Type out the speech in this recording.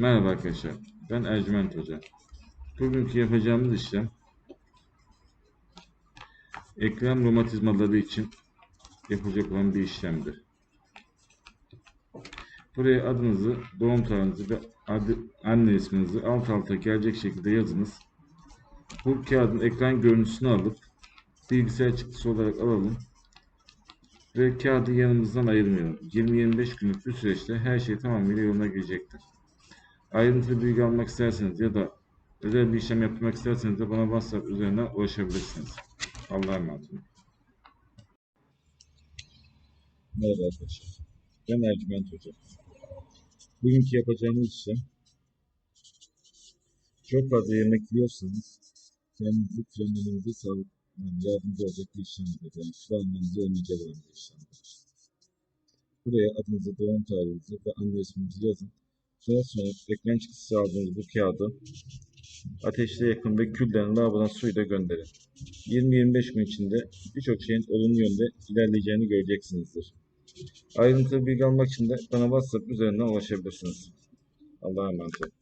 Merhaba arkadaşlar. Ben Ercüment Hoca. Bugünkü yapacağımız işlem eklem romatizmaları için yapacak olan bir işlemdir. Buraya adınızı, doğum tarihinizi ve adı, anne isminizi alt alta gelecek şekilde yazınız. Bu kağıdın ekran görüntüsünü alıp bilgisayar çıktısı olarak alalım ve kağıdı yanımızdan ayırmayalım. 20-25 günlük bir süreçte her şey tamamıyla yoluna girecektir. Ayrıntılı bilgi almak isterseniz ya da özel bir işlem yapmak isterseniz de bana WhatsApp üzerinden ulaşabilirsiniz. Allah'a emanet olun. Merhaba arkadaşlar. Ben Ercüment Hoca. Bugünkü yapacağımız işlem çok fazla yemek yiyorsanız kendinizi frenlemenize sağlık yani yardımcı olacak bir işlemdir. Yani kilo almanızı önleyecek olan bir işlemdir. Buraya adınızı, doğum tarihinizi ve anne isminizi yazın. Daha sonra ekran çıktısı aldığınız bu kağıdı ateşle yakın ve küllerini lavabodan suyla gönderin. 20-25 gün içinde birçok şeyin olumlu yönde ilerleyeceğini göreceksinizdir. Ayrıntılı bilgi almak için de bana WhatsApp üzerinden ulaşabilirsiniz. Allah'a emanet olun.